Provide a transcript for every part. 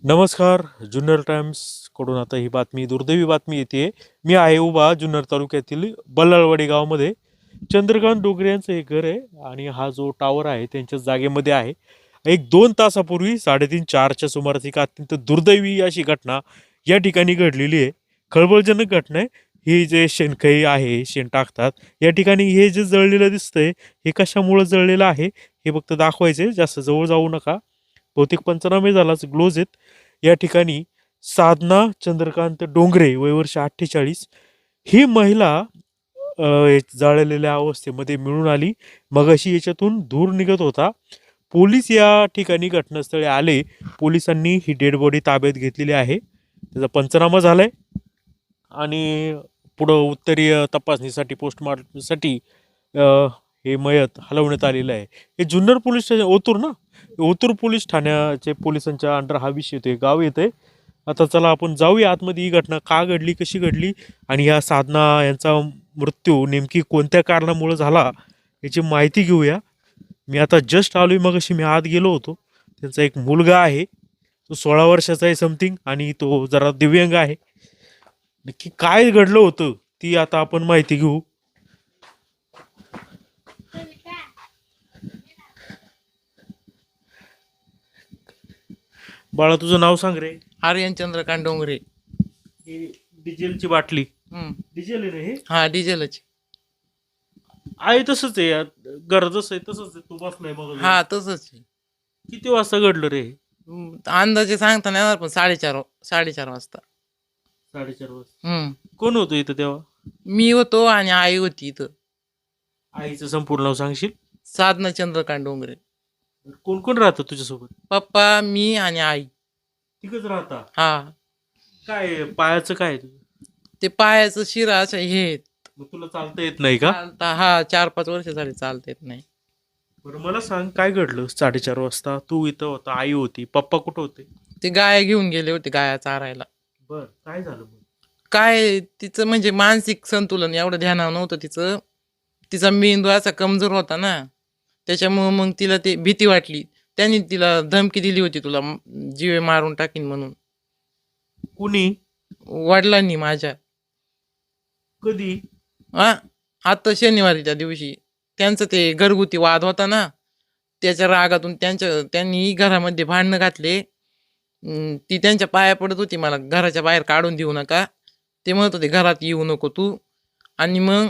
नमस्कार जुन्नर टाईम्सकडून आता ही बातमी दुर्दैवी बातमी येते. मी आहे उभा जुन्नर तालुक्यातील बल्लाळवाडी गावामध्ये. चंद्रकांत डोगरे यांचं हे घर आहे आणि हा जो टावर आहे त्यांच्या जागेमध्ये आहे. एक दोन तासापूर्वी साडेतीन चारच्या सुमारास एक अत्यंत दुर्दैवी अशी घटना या ठिकाणी घडलेली आहे. खळबळजनक घटना आहे. ही जे शेणखई आहे शेण टाकतात या ठिकाणी हे जे जळलेलं दिसतंय हे कशामुळं जळलेलं आहे हे फक्त दाखवायचे जास्त जवळ जाऊ नका. बहुतेक पंचनामे झालाच ग्लोज आहेत. या ठिकाणी साधना चंद्रकांत डोंगरे वय वर्ष अठ्ठेचाळीस ही महिला जाळलेल्या अवस्थेमध्ये मिळून आली. मगाशी याच्यातून धूर निघत होता. पोलीस या ठिकाणी घटनास्थळी आले. पोलिसांनी ही डेड बॉडी ताब्यात घेतलेली आहे. त्याचा पंचनामा झालाय. आणि पुढं उत्तरीय तपासणीसाठी पोस्टमार्टमसाठी हे मयत हलवण्यात आलेलं आहे. हे जुन्नर पोलीस स्टेशन ओतूर ना? ओतूर पोलीस ठाण्याचे पोलिसांच्या अंडर हा विषय येतो गाव आहे आता चला आपण जाऊया आतमध्ये. ही घटना का घडली कशी घडली? आणि या साधना यांचा मृत्यू नेमकी कोणत्या कारणामुळं झाला याची माहिती घेऊया. मी आता जस्ट आलो मग अशी मी आत गेलो होतो. त्यांचा एक मुलगा आहे तो सोळा वर्षाचा आहे समथिंग आणि तो जरा दिव्यांग आहे. नक्की काय घडलं होतं ती आता आपण माहिती घेऊ. बाळा तुझं नाव सांग रे. आर्यन चंद्रकांत डोंगरे ही डिझेलची बाटली. हम्म. डिझेल आहे रे हे? हा डिझेलच. आहे तसंच आहे यार. घर जसं आहे तसंच आहे तू बसलाय बघ हा तसंच आहे. किती वाजता घडलं रे हे? हम्म, अंदाजे सांगता नाही येणार पण साडेचार साडेचार वाजता. साडेचार वाजता. हम्म. कोण होतं इथं तेव्हा? मी होतो आणि आई होती इथं. आईचं संपूर्ण नाव सांगशील? साधना चंद्रकांत डोंगरे कोण कोण राहतं तुझ्यासोबत? पप्पा मी आणि आई. तिकच राहता? हा. काय पायाचं काय तुझं? ते पायाचं शिरा असं हे आहेत. मग तुला चालता येत नाही का? चालता हा चार पाच वर्ष झाली चालता येत नाही. बरं मला सांग काय घडलं साडेचार वाजता? तू इथं होता आई होती. पप्पा कुठं होते? ते गाया घेऊन गेले होते गाया चारायला. बर काय झालं मग? काय तिचं म्हणजे मानसिक संतुलन एवढं ध्यानावर नव्हतं तिचं. तिचा मेंदू असा कमजोर होता ना. त्याच्यामुळं मग तिला ते भीती वाटली. त्यांनी तिला धमकी दिली होती तुला जीवे मारून टाकीन म्हणून. कुणी? वडिलांनी माझ्या. कधी? हा आता शनिवारीच्या दिवशी. त्यांचं ते घरगुती वाद होता ना त्याच्या रागातून त्यांच्या त्यांनी घरामध्ये भांडणं घातले. अं, ती त्यांच्या पाया पडत होती मला घराच्या बाहेर काढून देऊ नका. ते म्हणत होते घरात येऊ नको तू. आणि मग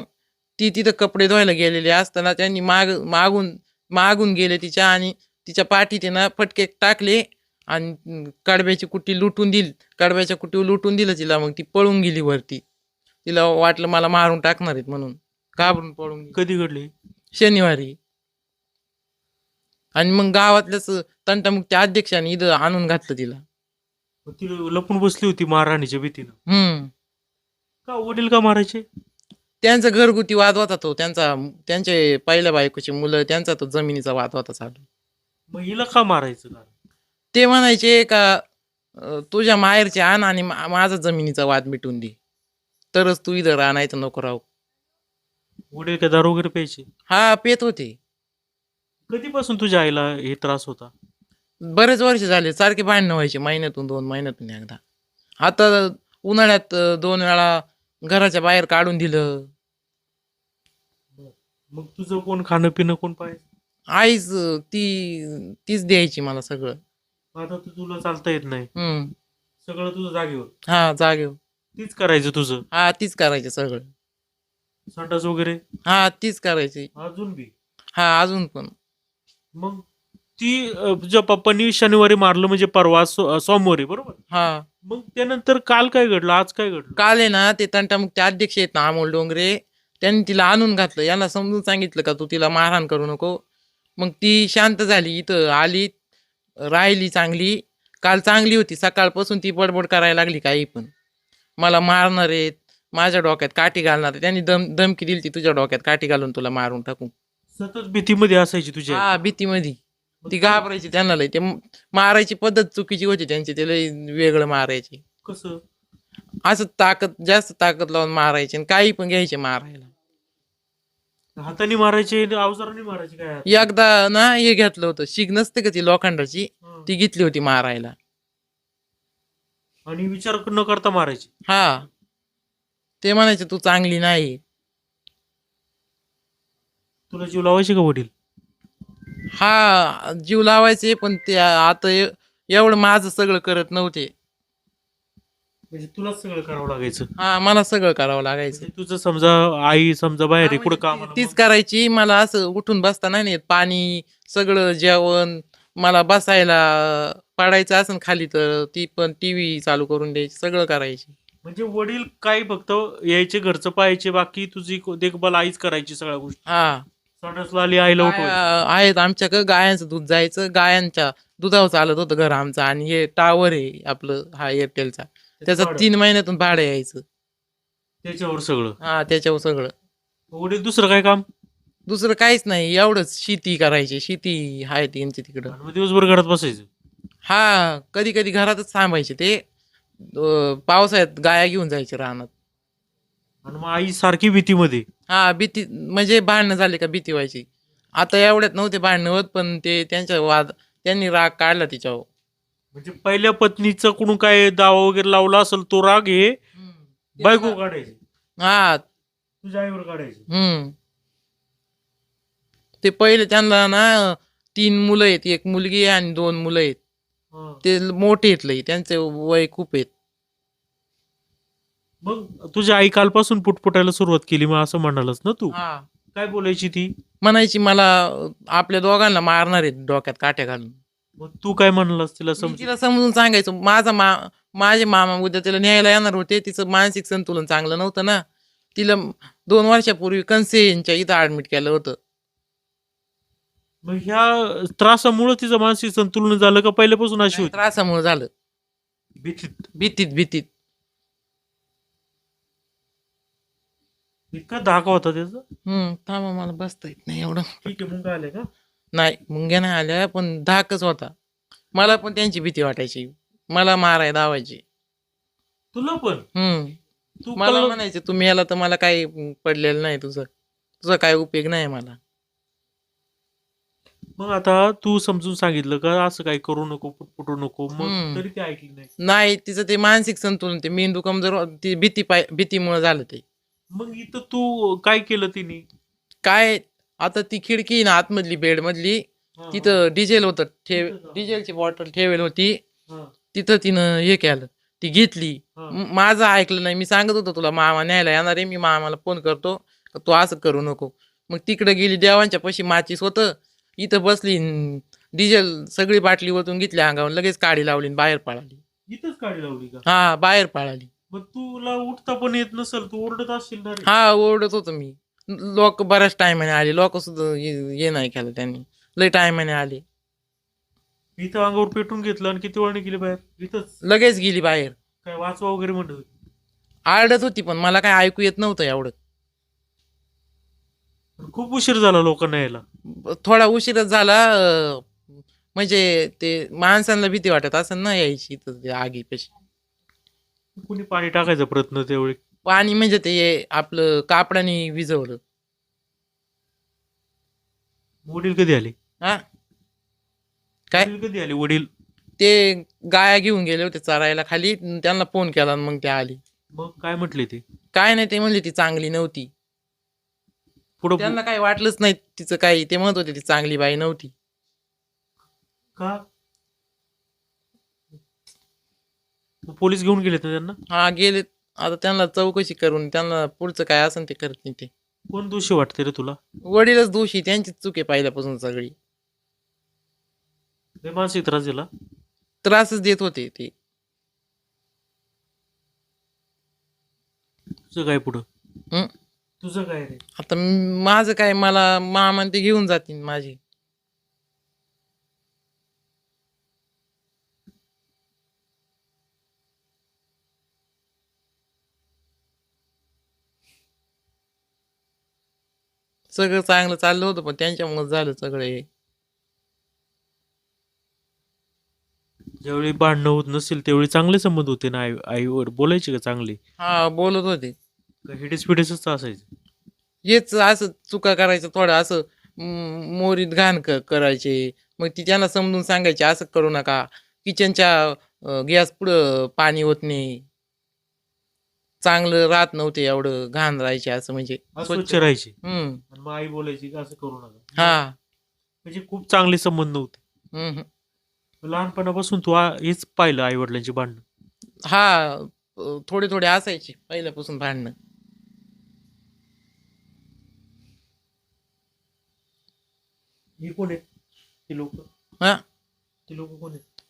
ती तिथं कपडे धुवायला गेलेली असताना त्यांनी माग मागून मागून गेले तिच्या आणि तिच्या पाठीत आहे ना फटके टाकले आणि कडब्याची कुट्टी लुटून दिली. कडब्याच्या कुट्टीवर लुटून दिलं तिला मग ती पळून गेली वरती. तिला वाटलं मला मारून टाकणार आहेत म्हणून. घाबरून पळून गेली. कधी घडली? शनिवारी. आणि मग गावातल्याच तंटामुक्ती अध्यक्षाने इथं आणून घातलं तिला. मग ती लपून बसली होती महाराणीच्या भीतीनं. हम्म. का वडील का मारायचे? त्यांचा घरगुती वाद होता तो. त्यांचा त्यांचे पहिल्या बायकोची मुलं त्यांचा तो जमिनीचा वाद होता चालू. मग हिला का मारायचं का ते म्हणायचे का अं, तुझ्या माहेरचे आण आणि मा- माझा जमिनीचा वाद मिटून दे. तरच तू इथं राहणार नको राहू. वडील काय दारू वगैरे प्यायचे? हा पेत होते. कधीपासून तुझ्या आईला हे त्रास होता? बरेच वर्ष झाले. सारखे भांडणं व्हायचे महिन्यातून दोन महिन्यातून एकदा. आता उन्हाळ्यात अं, दोन वेळा घराच्या बाहेर काढून दिलं. मग तुझं कोण खाणं पिणं कोण पाहिजे? आईच ती तीच द्यायची मला सगळं. आता तू तुला चालता येत नाही. हम्म. सगळं तुझं जागेवर. हा जागेव तीच करायचं तुझं. हा तीच करायची सगळं. संडास वगैरे? हा तीच करायची. अजून बी? हा अजून पण. मग ती अं, तुझ्या पप्पांनी शनिवारी मारलं म्हणजे परवा सो- अं, सोमवारी बरोबर? हा. मग त्यानंतर काल काय घडलं? आज काय घडलं? काल आहे ना ते तंटामुक्ती अध्यक्ष आहेत ना अमोल डोंगरे. त्यांनी तिला आणून घातलं. यांना समजून सांगितलं का तू तिला मारहाण करू नको. मग ती शांत झाली. इथं आली राहिली चांगली. काल चांगली होती. सकाळपासून ती बडबड करायला लागली काही पण. मला मारणार आहेत. माझ्या डोक्यात काठी घालणार. त्यांनी दम धमकी दिली ती तुझ्या डोक्यात काठी घालून तुला मारून टाकू. सतत भीतीमध्ये असायची तुझ्या हा भीतीमध्ये. ती घाबरायची त्यांना लय ते मारायची पद्धत चुकीची होती त्यांची. ते लय वेगळं मारायची. कसं? असं ताकद जास्त ताकद लावून मारायचे आणि काही पण घ्यायचे मारायला. हाताने मारायचे अवजाराने मारायचे काय एकदा ना हे घेतलं होतं. शिग नसते का ती लोखंडाची? हं. ती घेतली होती मारायला. आणि विचार न करता मारायचे. हा. ते म्हणायचे तू चांगली नाही. तुला जीव लावायचे का वडील? हा जीव लावायचे पण ते आता ए- एवढं माझं सगळं करत नव्हते. म्हणजे तुलाच सगळं करावं लागायचं? हा मला सगळं करावं लागायचं. म्हणजे तुझं समजा आई समजा बाहेर आहे कुठं म्हणजे काम तीच करायची. मला असं उठून बसता नाही येत. पाणी सगळं जेवण मला बसायला पडायचं असं खाली तर ती पण टीव्ही चालू करून द्यायची सगळं करायची. म्हणजे वडील काय फक्त यायचे घरचं पाहायचे बाकी तुझी देखभाल आईच करायची सगळ्या गोष्टी. हा. संडासला आली आहेत आमच्याकडे गायांचं दूध जायचं गायांच्या दुधावर चालत होतं घर आमचं. आणि हे टावर आहे आपलं हा एअरटेलचा. त्याचं. तीन महिन्यातून भाडं यायचं. त्याच्यावर सगळं. हा त्याच्यावर सगळं. वडील दुसरं काय काम? दुसरं काहीच नाही. एवढंच शेती करायची. शेती आहे त्यांची तिकडं. मग दिवसभर घरात बसायचं. हा कधी कधी घरातच थांबायचे ते. अं, पावसाळ्यात गाया घेऊन जायचे रानात. आणि मग आई सारखी भीतीमध्ये. हा भीती म्हणजे भांडणं झाले का भीती व्हायची. आता एवढ्यात नव्हते भांडणं होत पण ते त्यांच्या वाद त्यांनी राग काढला तिच्यावर. म्हणजे पहिल्या पत्नीचं कुणून काय दावा वगैरे लावला असेल तो राग हे बायको काढायचे. हा. तुझ्या आईवर काढायचे. हम्म. ते पहिले त्यांना ना तीन मुलं आहेत एक मुलगी आहे आणि दोन मुलं आहेत. हा. ते मोठे आहेत लई त्यांचे वय खूप आहेत. मग तुझ्या आई कालपासून पुटपुटायला सुरुवात केली मग असं म्हणालच ना तू? हा. काय बोलायची ती? म्हणायची मला आपल्या दोघांना मारणार आहेत डोक्यात काट्या घालून. मग तू काय म्हणालास तिला मी समज तिला समजून सांगायचो माझा मा माझे मामा उद्या तिला न्यायला येणार होते तिचं मानसिक संतुलन चांगलं नव्हतं ना. तिला दोन वर्षापूर्वी कन्सेनच्या इथं ऍडमिट केलं होतं. मग ह्या त्रासामुळे तिचं मानसिक संतुलन झालं का पहिल्यापासून अशी होती? त्रासामुळे झालं. भीतीत. भीतीत भीतीत. इतका धाका होता त्याचा? हम्म थांबा मला बसता येत नाही एवढं. ठीक आहे मग आले का? नाही मुंग्या नाही आल्या पण धाकच होता. मला पण त्यांची भीती वाटायची. मला माराय धावायची. तुला पण? हम्म. तू मला कल- म्हणायचे तुम्ही याला तर मला काही पडलेलं नाही तुझं. तुझा काय उपयोग नाही मला. मग आता तू समजून सांगितलं का असं काही करू नको पुटपुटू नको मग हम्म. तरी ते ऐकली नाही. नाही तिचं ते मानसिक संतुलन ते मेंदू कमजोर ती भीती पाय भीतीमुळे झालं ते. मग इथं तू काय केलं तिने? काय आता ती खिडकी ना आतमधली बेड मधली हा, तिथं डिझेल होतं ठेव तिथं. डिझेलची बॉटल ठेवेल होती. हा, तिथं तिनं हे केलं ती घेतली. हा. म- माझं ऐकलं नाही मी सांगत होतो तुला मामा न्यायला येणार आहे मी मामाला फोन करतो का तू असं करू नको. मग तिकडे गेली देवांच्या पशी माचीस होतं. इथं बसली न डिझेल सगळी बाटली वतून घेतली अंगावर लगेच काडी लावली न बाहेर पळाली. इथंच काढी लावली का? हा बाहेर पळाली. मग तुला उठता पण येत नसेल तू ओरडत असशील ना रे हा ओरडत होतो मी. लोक बऱ्याच टायमाने आले. लोक सुद्धा हे नाही केलं त्यांनी. लय टायमाने आले. इथं अंगावर पेटून घेतलं आणि किती वळणी गेली बाहेर? इथंच. लगेच गेली बाहेर. काय वाचवा वगैरे म्हणत होती. आरडत होती पण मला काय ऐकू येत नव्हतं एवढं. पण खूप उशीर झाला लोकांना यायला. थोडा उशीरच झाला अं, म्हणजे ते माणसांना भीती वाटत असं ना यायची इथं ते आगीपेक्षा. कुणी पाणी टाकायचा प्रयत्न त्यावेळी? पाणी म्हणजे ते आपलं कापडाने विजवलं वडील कधी आले? हा? काय? वडील कधी आले? वडील? ते गाया घेऊन गेले होते चरायला खाली. त्यांना फोन केला आणि मग ते आली. मग काय म्हटले ते? काय नाही ते म्हणले ती चांगली नव्हती. पुढं त्यांना काही वाटलंच नाही तिचं काही. ते म्हणत होते ती चांगली बाई नव्हती. का? मग पोलीस घेऊन गेलेत ना त्यांना? हा गेले आता त्यांना चौकशी करून त्यांना पुढचं काय असेल ते करत नाही ते. कोण दोषी वाटते रे तुला? वडीलच दोषी त्यांचीच चूक आहे पहिल्यापासून सगळी. लय मानसिक त्रास दिला? त्रासच देत होते ते. तुझं काय पुढं? हं? तुझं काय रे? आता म- माझं काय मला मामा ते घेऊन जातील माझी. सगळं चांगलं चाललं होतं पण त्यांच्यामुळे झालं सगळं हे. ज्यावेळी भांडणं होत नसेल त्यावेळी चांगले संबंध होते ना आई आईवर? बोलायचे का चांगले? हा बोलत होते. का हिडेस पिडेसच असायचं? हेच असं चुका करायचं थोडं असं म, मोरीत घाण क करायचे. मग ती त्यांना समजून सांगायचे असं करू नका. किचनच्या गॅस पुढं पाणी होत नाही. चांगलं राहत नव्हते एवढं घाण राहायचे असं म्हणजे अस्वच्छ राहायचे. हम्म. आणि मग आई बोलायची का असं करू नका. हा. म्हणजे खूप चांगले संबंध होते. हम्म. लहानपणापासून तू आ- हेच पाहिलं आई वडिलांची भांडणं. हा अ, थोडे थोडे असायचे पहिल्यापासून भांडणं. हे कोण आहेत? ते लोक? हा. ते लोक कोण आहेत?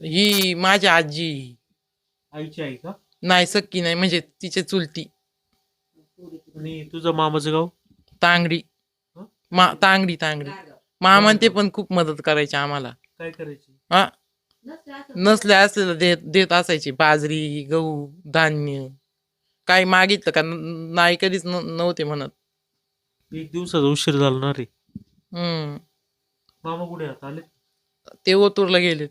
ही माझी आजी. आईची आई का? नाही सक्की नाही म्हणजे तिचे चुलती. आणि तुझं मामाचं गाव? तांगडी. हं? मा तांगडी तांगडी. मामा ते पण खूप मदत करायचे आम्हाला. काय करायची? हा? नसल्या असलेलं देत देत असायचे. बाजरी गहू धान्य. काही मागितलं का? न- नाही कधीच न- नव्हते म्हणत. एक दिवसाचा उशीर झाला ना रे. हम्म. मामा कुठे आले? ते ओतूरला गेले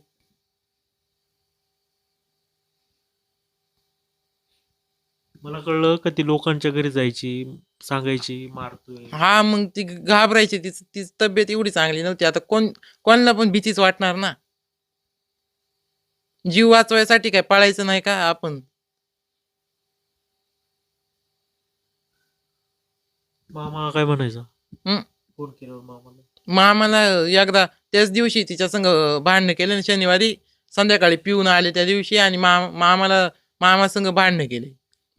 मला कळलं का ती लोकांच्या घरी जायची सांगायची मारतोय. हा मग ती घाबरायची ती ती तब्येत एवढी चांगली नव्हती. आता कोण कोणाला पण भीतीच वाटणार ना. जीव वाचवायसाठी काय पळायचं नाही का आपण? मामा काय म्हणायचा? हं. फोन केल्यावर मामाला. एकदा त्याच दिवशी तिच्या संग भांडणं केलं ना शनिवारी संध्याकाळी पिऊन आले त्या दिवशी आणि मा मामाला मामा संग भांडणं केले.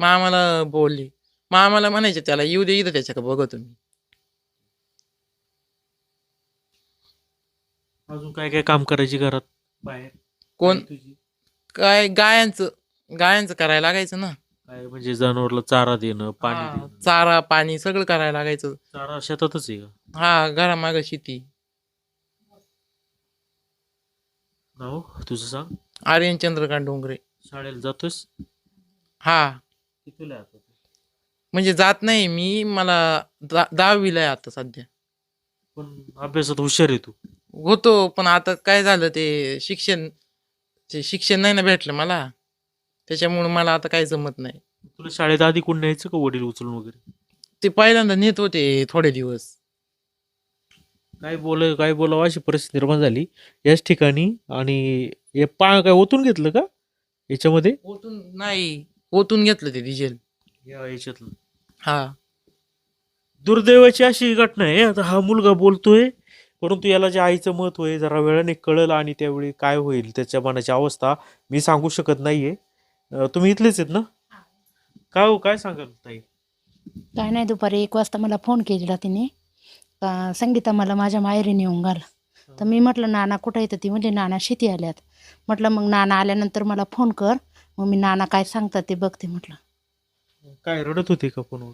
मामाला बोलले. मामाला म्हणायचे त्याला येऊ दे इथं त्याच्याकडे बघतो मी अजून काय काय काम करायची घरात? बाहेर. कोण? तुझी. काय गायांचं गायांचं करायला लागायचं ना. काय म्हणजे जनावरला चारा देणं पाणी हा, देणं. चारा पाणी सगळं करायला लागायचं. चारा शेतातच आहे का? हा घरामाग शेती. नाव? तुझं सांग. आर्यन चंद्रकांत डोंगरे. शाळेला जातोस हा. कितीला आहे आता तू? म्हणजे जात नाही मी मला दा- दहावीला आहे आता सध्या. पण अभ्यासात हुशार आहे तू. होतो पण आता काय झालं ते शिक्षण ते शिक्षण नाही ना भेटलं मला. त्याच्यामुळे मला आता काही जमत नाही. तुला शाळेत आधी कोण न्यायचं का वडील उचलून वगैरे? ते पहिल्यांदा नेत होते थोडे दिवस. काय बोल काय बोलावं अशी परिस्थिती निर्माण झाली. याच ठिकाणी आणि हे पा काय ओतून घेतलं का? याच्यामध्ये? ओतून नाही ओतून घेतलं ते डिझेल. या याच्यातलं. हा. दुर्दैवाची अशी घटना आहे आता हा मुलगा बोलतोय परंतु याला जे आईचं महत्त्व आहे जरा वेळाने कळलं आणि त्यावेळी काय होईल त्याच्या मनाची अवस्था मी सांगू शकत नाहीये. अं, तुम्ही इथलेच आहेत ना? काय हो काय सांगाल ताई? काय नाही दुपारी एक वाजता मला फोन केलेला तिने. का संगीता मला माझ्या माहेरी नेऊन घाल. तर मी म्हटलं नाना कुठं येतं ती म्हणजे नाना शेती आल्यात. म्हटलं मग नाना आल्यानंतर मला फोन कर. मग मी नाना काय सांगतात ते बघते म्हटलं. काय रडत होते का फोनवर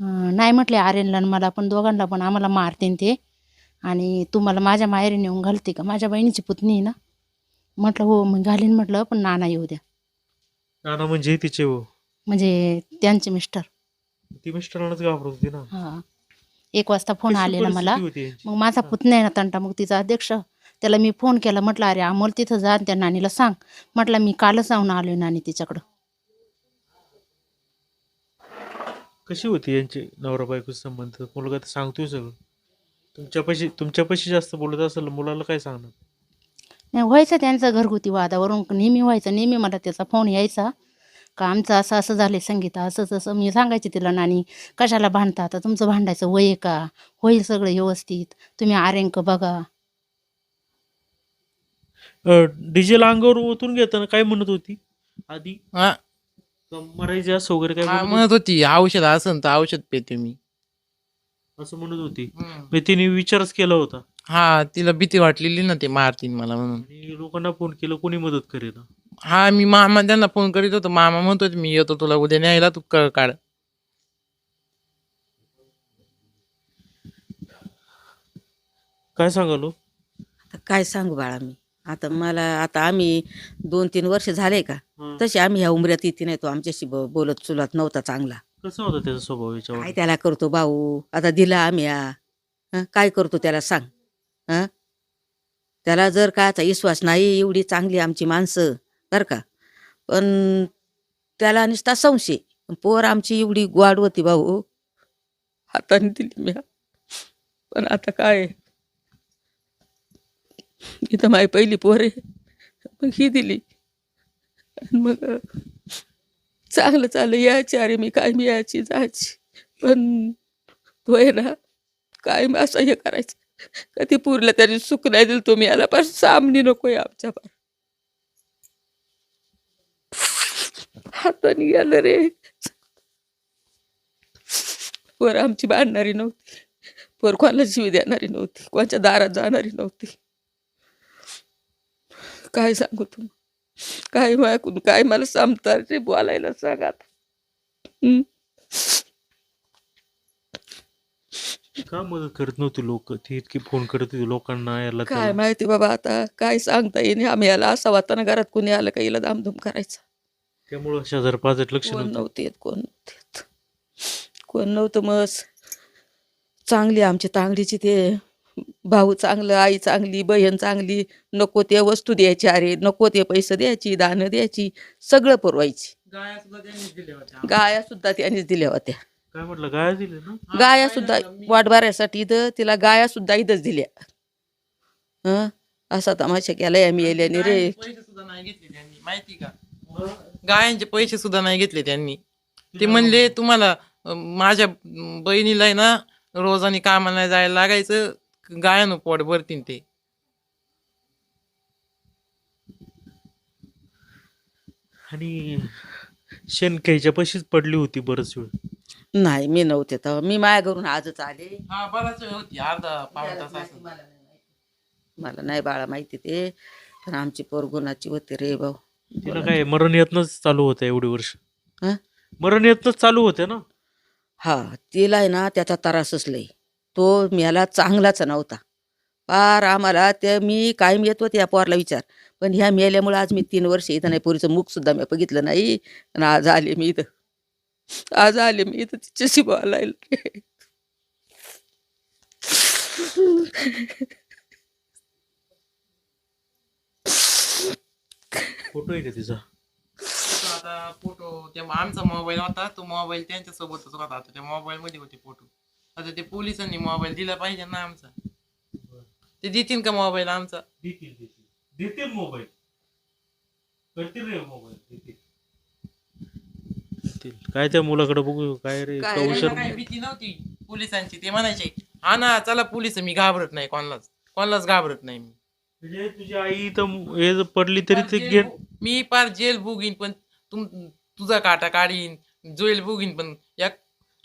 अं, नाही म्हटले आर्यनला आणि मला पण दोघांना पण आम्हाला मारतीन ते. आणि तू मला माझ्या माहेरी नेऊन घालते का? माझ्या बहिणीची पुतणी आहे ना. म्हटलं हो मग घालीन म्हटलं पण नाना येऊ द्या. नाना म्हणजे तिचे हो. म्हणजे त्यांचे मिस्टर. ती मिस्टरांनाच घाबरत होती ना. हां. एक वाजता फोन कशी आलेला मला. परिस्थिती होती यांची? मग माझा पुतण्या आहे ना तंटा मग तिचा अध्यक्ष त्याला मी फोन केला म्हटलं अरे अमोल तिथं जा त्या नानीला सांग. म्हटलं मी कालच जाऊन आलोय नानी तिच्याकडं. कशी होती यांची नवरा बायको संबंध? मुलगा तर सांगतोय सगळं. तुमच्यापाशी तुमच्यापाशी जास्त बोलत असेल मुलाला काय सांगणार? नाही व्हायचं त्यांचं घरगुती वादावरून. नेहमी व्हायचं नेहमी मला त्याचा फोन यायचा. का आमचं असं असं झाले संगीता असं तसं. मी सांगायचे तिला नानी कशाला भांडता? आता तुमचं भांडायचं वय आहे का? होईल सगळं व्यवस्थित. तुम्ही आर्यंक बघा. डिझेल अंगावर ओतून घेताना काय म्हणत होती? आधी? हा. असं वगैरे काय हा, म्हणत म्हणत होती औषध असन तर औषध पेते मी. होती? असं म्हणत होती. मी तिने विचारच केला होता. हा तिला भीती वाटलेली ना ते मारतील मला म्हणून. आणि लोकांना फोन केला कोणी मदत करेल? हा मी मामा त्यांना फोन करीत होतो. मामा म्हणतो मी येतो तुला उद्या न्यायला तू कळ काढ. काय सांगालो? आता काय सांगू बाळा मी? आता मला आता आम्ही दोन तीन वर्ष झाले का तसे आम्ही ह्या उमऱ्यात येते नाही तो आमच्याशी ब- बोलत चुलत नव्हता चांगला. कसा होता त्याचा स्वभाव याच्यावर? काय त्याला करतो भाऊ? आता दिला आम्ही. हं, काय करतो त्याला सांग. हं? त्याला जर कायचा विश्वास नाही एवढी चांगली आमची माणसं बरं का. पण त्याला नुसता संशय. पोर आमची एवढी ग्वाड होती भाऊ. हाताने दिली मी पण आता काय? इथं माझी पहिली पोर आहे. मग ही दिली. आणि मग चांगलं चाललं यायची अरे मी काय मी यायची जायची. पण तो आहे ना काय मग असं हे करायचं. कधी पुरलं तरी सुख नाही दिलं तुम्ही याला पण सामनी नको आहे आमच्या पार. हाताने गेलं रे. पोर आमची बांधणारी नव्हती. पोर कोणाला जीव देणारी नव्हती. कोणाच्या दारात जाणारी नव्हती. काय सांगू तुम्ही काय ऐकून काय मला समतात रे बोलायला सांगात हम्म. का मदत करत नव्हती लोक ती इतकी फोन करत होती लोकांना याला काय त्याला. माहिती बाबा आता काय सांगता येईन आम्ही याला असा वाताना घरात कोणी आलं का हिला दामधूम करायचा त्यामुळं शेजार पाजात लक्ष कोण नव्हतं नव्हते येत, कोण नव्हते येत. कोण नव्हतं मस चांगली आमची तांगडीची ते भाऊ चांगलं आई चांगली बहीण चांगली नको ते वस्तू द्यायची अरे नको ते पैसे द्यायची दानं द्यायची सगळं पुरवायची. गाया सुद्धा त्यांनीच दिल्या होत्या. गाया सुद्धा त्यांनीच दिल्या होत्या. काय म्हटलं गाय दिले ना? गाया काय सुद्धा झालं, मी- वाटबाऱ्यासाठी इथं तिला गाया सुद्धा इथंच दिल्या. हं असा तमाशा केलाय आम्ही येल्याने रे. गायांचे पैसे सुद्धा नाही घेतले त्यांनी माहिती का? गायांचे पैसे सुद्धा नाही घेतले त्यांनी. ते म्हणले तुम्हाला अं, माझ्या बहिणीला आहे ना रोजानी कामाला जायला लागायचं गायानं पोट भरतीन ते. आणि शेणक्याच्या पशीच पडली होती बरच वेळ. नाही मी नव्हते तेव्हा. मी माझ्या घरून आजच आले. हा बराच वेळ होती. अर्धा पाऊण तास असं मला नाही बाळा माहिती ते. पण आमची पोरगुणाची होती रे भाऊ. तिला काय मरण येतनच चालू होतं एवढी वर्ष? हं? मरण येतनच चालू होते ना? हा तिला आहे ना त्याचा त्रासच लय. तो मला चांगलाच नव्हता. पार आम्हाला ते मी कायम येत होते या पोरला विचार. पण ह्या मेल्यामुळे आज मी तीन वर्ष इथं नाही पोरीचं मुख सुद्धा मी बघितलं नाही. आणि आज आले मी इथं. आज आले मी इथं तिच्याशी बोलायला. फोटो आहे का तिचा आता फोटो ते आमचा मोबाईल होता. तो मोबाईल त्यांच्या सोबतच होता त्या मोबाईल मध्ये होते फोटो. आता ते पोलिसांनी मोबाईल दिला पाहिजे ना आमचा. ते देतील का मोबाईल आमचा? देतील देतील. देतील मोबाईल करतील रे मोबाईल देतील. देतील. काय त्या मुलाकडे बघू काय रे काय भीती नव्हती पोलिसांची? ते म्हणायचे हा ना चला पोलीस मी घाबरत नाही कोणालाच. कोणालाच घाबरत नाही मी. म्हणजे तुझी आई तर हे जर पडली तरी ते मी पार जेल भोगीन पण तुम तुझा काटा काढीन जेल भोगीन पण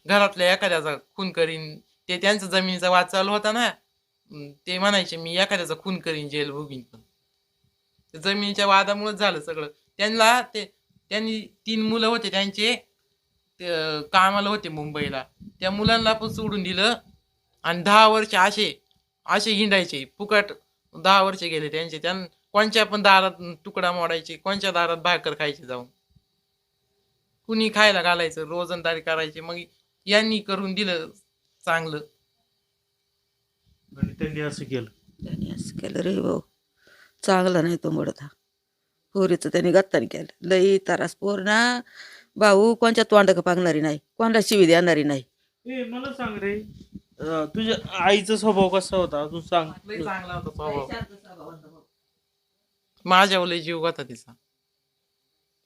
घरातल्या एखाद्याचा खून करीन. ते त्यांचा जमिनीचा वाद चालू होता ना ते म्हणायचे मी एखाद्याचा खून करीन जेल भोगीन पण. जमिनीच्या वादामुळेच झालं सगळं. त्यांना ते त्यांनी तीन मुलं होते त्यांचे कामाला होते मुंबईला. त्या मुलांना पण सोडून दिलं आणि दहा वर्ष असे असे हिंडायचे. फुकट दहा वर्ष गेले त्यांचे. त्यां कोणच्या पण दारात तुकडा मोडायचे कोणच्या दारात भाकर खायचे जाऊन. कुणी खायला घालायचं रोजंदारी करायचे. मग यांनी करून दिलं चांगलं. आणि त्यांनी असं केलं. त्यांनी असं केलं रे भाऊ. चांगला नाही तो मुडता पोरीचं त्यांनी गत्तानी केलं. लई तारास पोर ना. भाऊ कोणच्या तोंड पागणारी नाही? कोणाला शिवी देणारी नाही? ए मला सांग रे. अं, तुझ्या आईचा स्वभाव कसा होता? अजून सांग. लय चांगला होता स्वभाव. माझ्यावर लय जीव होता तिचा.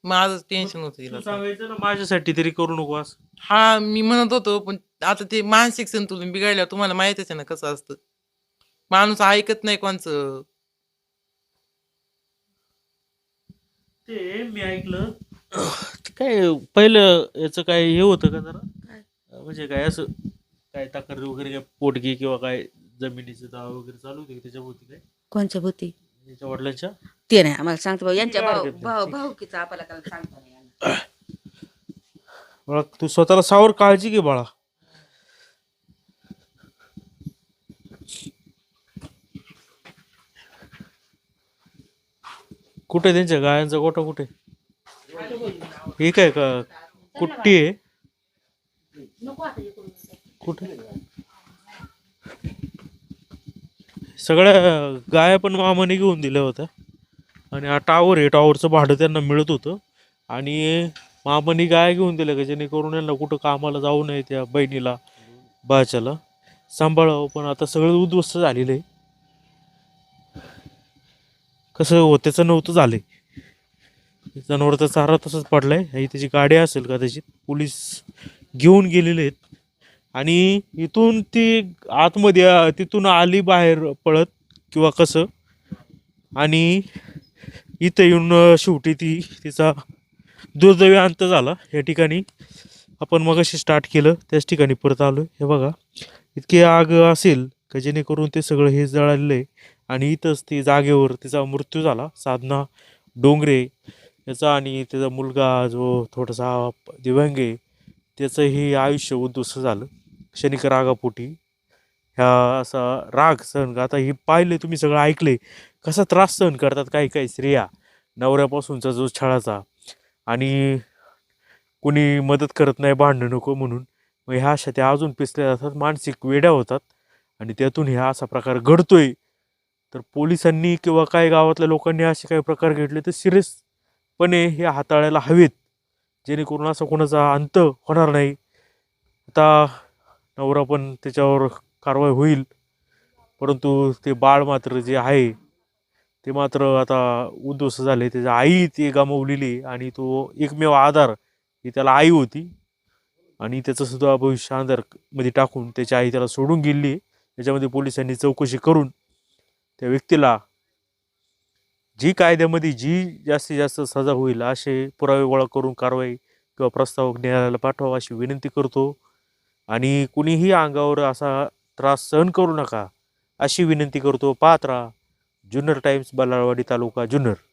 माझं टेन्शन होतं तू तिला सांगायचं ना माझ्यासाठी तरी करू नको असं. हा मी म्हणत होतो पण आता ते मानसिक संतुलन बिघडल्यावर तुम्हाला माहितच आहे ना कसं असतं. माणूस ऐकत नाही कोणचं. ते मी ऐकलं. ते काय पहिलं याचं काय हे होतं का जरा? म्हणजे काय असं काय तक्रार वगैरे काय पोटगी किंवा काय जमिनीचे दाव वगैरे चालू होते का त्याच्याभोवती काय? कोणच्या भूती याच्या वडिलांच्या? ते नाही आम्हाला सांगतो भाऊ यांच्या भाऊ नाही. भाऊ भाऊकीचा आपल्याला सांगता नाही येणार. बाळा तू स्वतःला सावर काळजी घे बाळा. कुठे त्यांच्या गायांचा गोठा कुठे? हे काय का कुट्टी आहे? कुठे? सगळ्या गाया पण मामाने घेऊन दिल्या होत्या. आणि हा टावर आहे टावरचं भाडं त्यांना मिळत होतं. आणि मामाने गाय घेऊन दिल्या का जेणेकरून यांना कुठं कामाला जाऊ नये त्या बहिणीला बाच्याला. सांभाळावं पण आता सगळं उद्ध्वस्त झालेलं आहे. कसं होत्याचं नव्हतं झालंय. जनावरचा चारा तसंच पडलाय. ही त्याची गाडी असेल का त्याची पोलीस घेऊन गेलेले आहेत. आणि इथून ती आतमध्ये तिथून आली बाहेर पळत किंवा कसं. आणि इथं येऊन शेवटी ती तिचा दुर्दैवी अंत झाला. या ठिकाणी आपण मग अशी स्टार्ट केलं. त्याच ठिकाणी परत आलो हे बघा. इतकी आग असेल का जेणेकरून ते सगळं हे जळालेलं आहे? आणि इथंच ती जागेवर तिचा मृत्यू झाला. साधना डोंगरे याचा आणि त्याचा मुलगा जो थोडासा दिव्यांग आहे त्याचंही आयुष्य उद्ध्वस्त झालं. क्षणिक रागापोटी. ह्या असा राग सण आता हे पाहिले तुम्ही सगळं ऐकले कसा त्रास सहन करतात काही काही स्त्रिया नवऱ्यापासूनचा जो छळाचा. आणि कुणी मदत करत नाही भांडणं नको म्हणून. मग ह्या अशा त्या अजून पिसल्या जातात मानसिक वेड्या होतात. आणि त्यातून ह्या असा प्रकार घडतोय. तर पोलिसांनी किंवा काही गावातल्या लोकांनी असे काही प्रकार घडले तर सिरियसपणे हे हाताळायला हवेत. जेणेकरून असं कोणाचा अंत होणार नाही. आता नवरा पण त्याच्यावर कारवाई होईल. परंतु ते बाळ मात्र जे आहे ते मात्र आता उद्ध्वस्त झाले. त्याची आई ती गमावलेली आणि तो एकमेव आधार ही त्याला आई होती. आणि त्याचंसुद्धा भविष्य आधारमध्ये टाकून त्याची आई त्याला सोडून गेली. त्याच्यामध्ये पोलिसांनी चौकशी करून त्या व्यक्तीला जी कायद्यामध्ये जी जास्तीत जास्त सजा होईल असे पुरावे गोळा करून कारवाई किंवा प्रस्ताव न्यायालयाला पाठवावा अशी विनंती करतो. आणि कुणीही अंगावर असा त्रास सहन करू नका अशी विनंती करतो. पात्रा राहा जुन्नर टाइम्स बल्लाळवाडी तालुका जुन्नर